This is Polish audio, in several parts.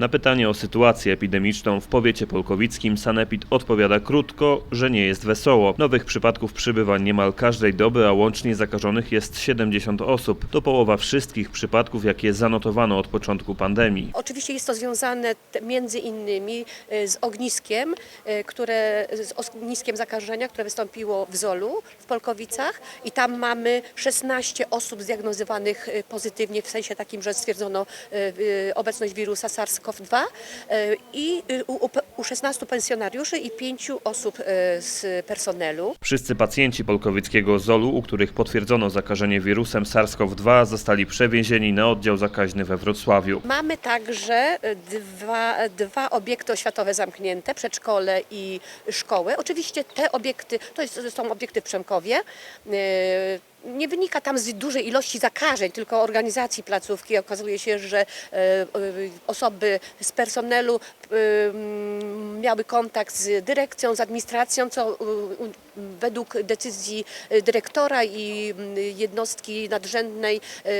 Na pytanie o sytuację epidemiczną w powiecie polkowickim Sanepid odpowiada krótko, że nie jest wesoło. Nowych przypadków przybywa niemal każdej doby, a łącznie zakażonych jest 70 osób. To połowa wszystkich przypadków, jakie zanotowano od początku pandemii. Oczywiście jest to związane między innymi e, z ogniskiem, e, które, z ogniskiem zakażenia, które wystąpiło w Zolu w Polkowicach i tam mamy 16 osób zdiagnozowanych e, pozytywnie, w sensie takim, że stwierdzono obecność wirusa SARS-CoV-2 e, i u, u- u 16 pensjonariuszy i 5 osób e, z personelu. Wszyscy pacjenci polkowickiego ZOL-u, u których potwierdzono zakażenie wirusem SARS-CoV-2 zostali przewiezieni na oddział zakaźny we Wrocławiu. Mamy także e, dwa, dwa obiekty oświatowe zamknięte, przedszkole i szkoły. Oczywiście te obiekty, to jest, to są obiekty w Przemkowie. Nie wynika tam z dużej ilości zakażeń, tylko organizacji placówki. Okazuje się, że e, e, osoby z personelu e, miały kontakt z dyrekcją, z administracją, co według decyzji e, dyrektora i m, jednostki nadrzędnej e,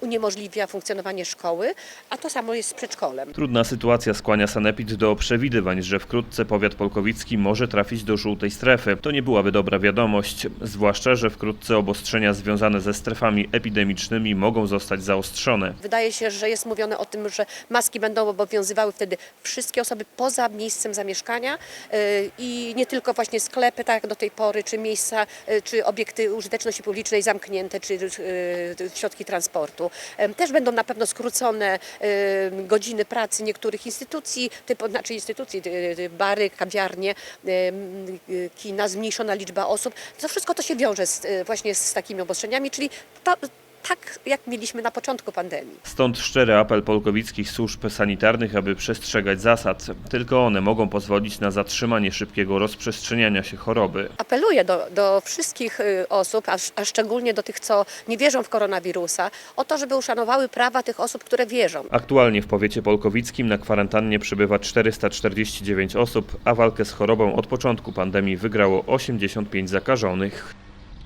uniemożliwia funkcjonowanie szkoły, a to samo jest z przedszkolem. Trudna sytuacja skłania Sanepid do przewidywań, że wkrótce powiat polkowicki może trafić do żółtej strefy. To nie byłaby dobra wiadomość, zwłaszcza, że wkrótce obostrzenia związane ze strefami epidemicznymi mogą zostać zaostrzone. Wydaje się, że jest mówione o tym, że maski będą obowiązywały wtedy wszystkie osoby poza miejscem zamieszkania i nie tylko właśnie sklepy, tak jak do tej pory, czy miejsca, e, czy obiekty użyteczności publicznej zamknięte, czy e, środki transportu. E, Też będą na pewno skrócone godziny pracy niektórych instytucji, typu, znaczy instytucji, bary, kawiarnie, kina, zmniejszona liczba osób. To wszystko to się wiąże z, właśnie z takimi obostrzeniami, czyli to, tak jak mieliśmy na początku pandemii. Stąd szczery apel polkowickich służb sanitarnych, aby przestrzegać zasad. Tylko one mogą pozwolić na zatrzymanie szybkiego rozprzestrzeniania się choroby. Apeluję do, do wszystkich y, osób, a, sz- a szczególnie do tych, co nie wierzą w koronawirusa, o to, żeby uszanowały prawa tych osób, które wierzą. Aktualnie w powiecie polkowickim na kwarantannie przebywa 449 osób, a walkę z chorobą od początku pandemii wygrało 85 zakażonych.